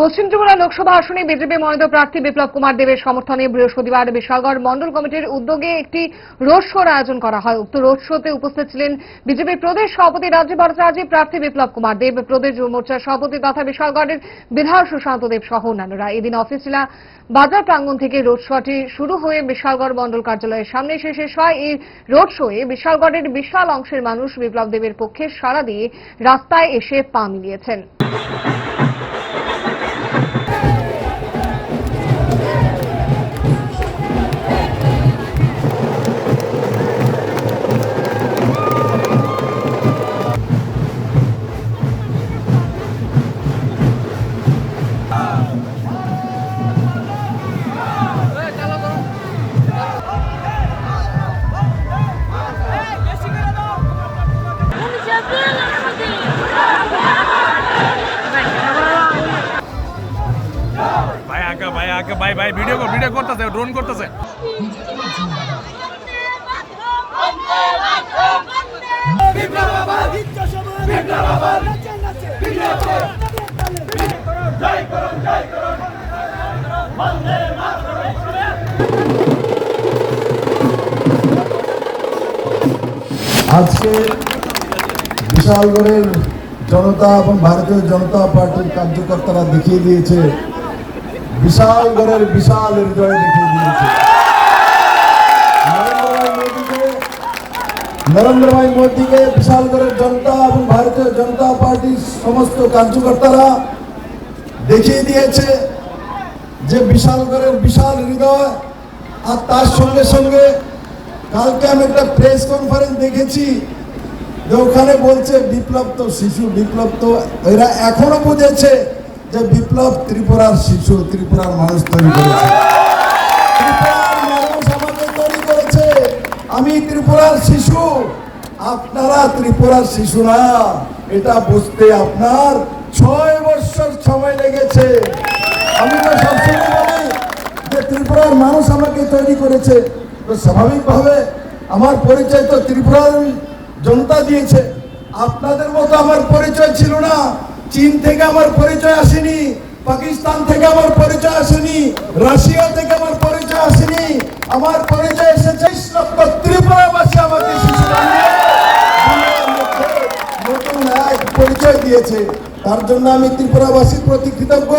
পশ্চিম ত্রিপুরা লোকসভা আসনে বিজেপি মনোনীত প্রার্থী বিপ্লব কুমার দেবের সমর্থনে বৃহস্পতিবার বিশালগড় মন্ডল কমিটির উদ্যোগে একটি রোড শোর আয়োজন করা হয়। উক্ত রোড শোতে উপস্থিত ছিলেন বিজেপির প্রদেশ সভাপতি রাজ্য ভট্টাচার্য, প্রার্থী বিপ্লব কুমার দেব, প্রদেশ যুব মোর্চার সভাপতি তথা বিশালগড়ের বিধায়ক সুশান্ত দেব সহ অন্যান্যরা। এদিন অফিস জেলা বাজার প্রাঙ্গণ থেকে রোড শোটি শুরু হয়ে বিশালগড় মন্ডল কার্যালয়ের সামনে এসে শেষ হয়। এই রোড শোয়ে বিশালগড়ের বিশাল অংশের মানুষ বিপ্লব দেবের পক্ষে সাড়া দিয়ে রাস্তায় এসে পা মিলিয়েছেন। ভাই ভাই ভিডিও কর ভিডিও করতেছে ড্রোন করতেছে। আজকে বিশালগড়ের জনতা এবং ভারতীয় জনতা পার্টির কার্যকর্তারা দেখিয়ে দিয়েছে বিশালগড়ের বিশাল হৃদয় দেখিয়ে দিয়েছে নরেন্দ্র ভাই মোদীকে মোদীকে বিশালগড়ের জনতা এবং ভারতীয় জনতা পার্টির সমস্ত কার্যকর্তারা দেখিয়ে দিয়েছে যে বিশাল বিশালগড়ের বিশাল হৃদয়, আর তার সঙ্গে সঙ্গে কালকে আমি একটা প্রেস কনফারেন্স দেখেছি যে ওখানে বলছে বিপ্লব তো শিশু, বিপ্লব তো এরা এখনও বুঝেছে যে বিপ্লব ত্রিপুরার শিশু, ত্রিপুরার মানুষ তৈরি করেছে। মানুষ আমাকে তৈরি করেছে। আমি ত্রিপুরার শিশু। আপনারা ত্রিপুরার শিশু না। এটা বুঝতে আপনার ছয় বছর সময় লেগেছে। আমি তো সবসময় যে ত্রিপুরার মানুষ আমাকে তৈরি করেছে। তো স্বাভাবিকভাবে আমার পরিচয় তো ত্রিপুরার জনতা দিয়েছে। আপনাদের মতো আমার পরিচয় ছিল না। চীন থেকে আমার পরিচয় আসেনি, পাকিস্তান থেকে আমার পরিচয় আসেনি, রাশিয়া থেকে আমার পরিচয় আসেনি। আমার পরিচয় এসেছে ত্রিপুরাবাসী আমাকে নতুন এক পরিচয় দিয়েছে। তার জন্য আমি ত্রিপুরাবাসীর প্রতি কৃতজ্ঞ।